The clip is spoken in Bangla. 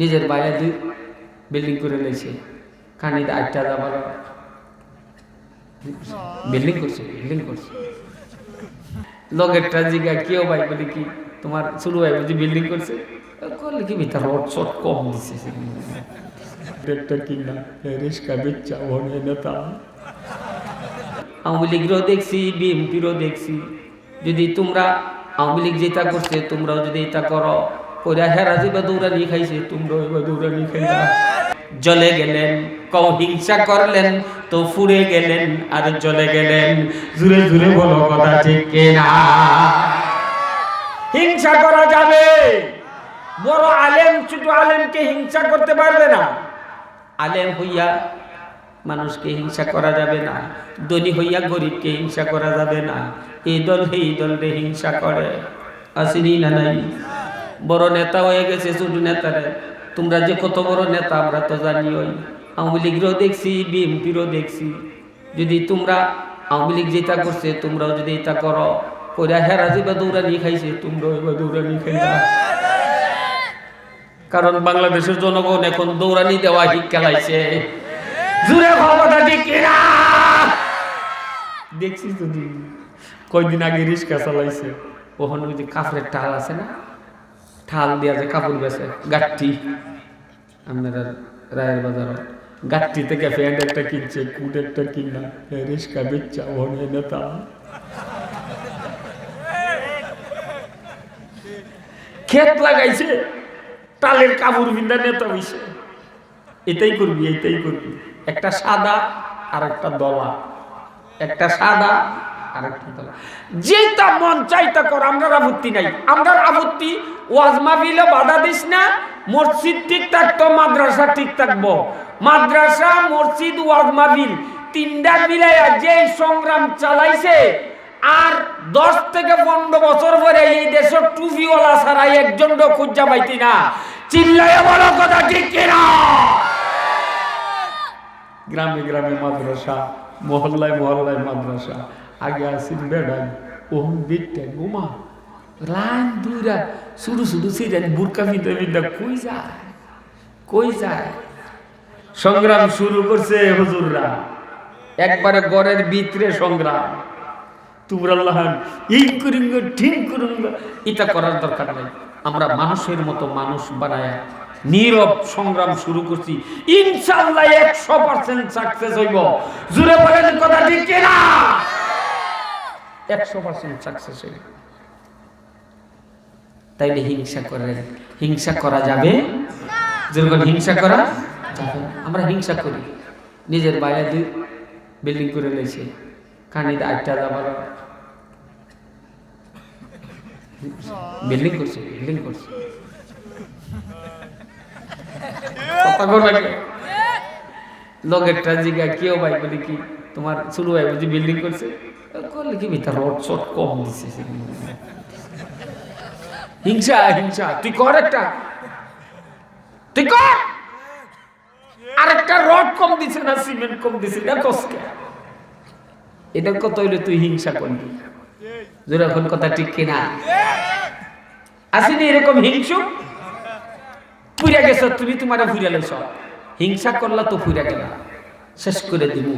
নিজের বাইরে দুই বিল্ডিং করে লইছে। কানিতে আটটা যাবার বিল্ডিং করছে বিল্ডিং করছে। লগেরটা জিগা কেউ ভাই বলি কি তোমার শুরু ভাই বুঝি বিল্ডিং করছে? করলে কি ভিতর রড শট কম দিছে একটা কিনা রিস্কা মনে নেতা আওয়ামী লীগেরও দেখছি বিএনপিরও দেখছি। যদি তোমরা আওয়ামী লীগ যেটা করছে তোমরাও যদি এটা করো। কইরা হেরা যেবা দৌড়ানি খাইছে। তোমরাও এবার দৌড়ানি খাইলা জলে গেলেন, কও হিংসা করলেন, তো ফুরে গেলেন আর জলে গেলেন। জুড়ে জুড়ে বলো কথা ঠিক না হিংসা করা যাবে। বড় আলেম, ছোট আলেমকে হিংসা করতে পারবে না। আলেম হইয়া মানুষকে হিংসা করা যাবে না। ধনী হইয়া গরিবকে হিংসা করা যাবে না। এই দল এই দলরে হিংসা করে। আসেনি না নাই? বড় নেতা হয়ে গেছে ছোট নেতারে। তোমরা যে কত বড় নেতা, আমরা তো জানি ওই। আওয়ামী লীগেরও দেখছি, বিএনপিরও দেখছি। যদি তোমরা আওয়ামী লীগ যেটা করছে, তোমরাও যদি এটা করো। কইরা হেরা যেবা দৌড়ানি খাইছে, তোমরাও এবার দৌড়ানি খাইলা কারণ বাংলাদেশের জনগণ এখন দৌড়ানি দেওয়া ঠিক খেলাইছে। জুড়ে ক্ষমতা তো তুই? কয়দিন আগে রিক্সা চালাইছে। ওখানে ওই যে কাপড়ের টাল আছে না? ঠাল দিয়া যে কাপড় বেছে গাঠটি আপনারা রায়ের বাজার গাঠটি থেকে প্যান্ট একটা কিনছে, কুট একটা কিনা রিক্সা বেচা ওখানে নেতা। ক্ষেত লাগাইছে টালের কাপড় বিন্দা নেতা হইছে। এটাই করবি এটাই করবি। একটা সাদা আর একটা দলা। একটা সাদা যেটা মন চাইতা কর আমরা আপত্তি নাই। আমরা আপত্তি, ওয়াজ মাহফিলে বাধা দিস না, মসজিদ ঠিক থাকতো, মাদ্রাসা ঠিক থাকব। মাদ্রাসা, মসজিদ, ওয়াজ মাহফিল, তিনটা মিলাইয়া যে সংগ্রাম চালাইছে, আর দশ থেকে পনেরো বছর পরে এই দেশের টুপিওয়ালা ছাড়া একজন খুঁজা পাইতি না। চিল্লাইয়া বলো, কথা ঠিক কিনা গ্রামে গ্রামে মাদ্রাসা, মহল্লায় মহল্লায় মাদ্রাসা। আগে আসিন বেড়ান, ওহন বিটটা গোমা লাইন দুইরা শুরু শুরু সিরেন বুরকা বিন্দা বিন্দা কই যায়? কই যায়? সংগ্রাম শুরু করছে হুজুররা। একবারে গড়ের ভিতরে সংগ্রাম। তোমরা আল্লাহান এই করুঙ্গ ঠিক করুঙ্গ, এটা করার দরকার নাই। আমরা মানুষের মতো মানুষ বানায় নীরব সংগ্রাম শুরু করছি। ইনশাল্লাহ একশো পার্সেন্ট সাকসেস হইব। জুড়ে বলেন কথা ঠিক কিনা? একশো পার্সেন্ট সাকসেস হইব তাইলে হিংসা করেন হিংসা করা যাবে? যেরকম হিংসা করা যাবে। আমরা হিংসা করি। নিজের বাইরে দুই বিল্ডিং করে লইছে। কানিতে আটটা যাবার বিল্ডিং করছে বিল্ডিং করছে। কর লাগে জিগা কেউ ভাই বলি কি? তোমার শুরু ভাই বুঝি বিল্ডিং করছে? করলে কি ভিতর রড কম দিছে হিংসা হিংসা। তুই কর একটা। তুই কর! আরেকটা রড কম দিছে না, সিমেন্ট কম দিছে? না এটা কত হইলে তুই হিংসা কথা ঠিক এরকম হিংসু? পুইরা গেছ, তুমি তোমার ফুইরা লেছ হিংসা করলা তো ফুইরা গেলা। শেষ করে দিব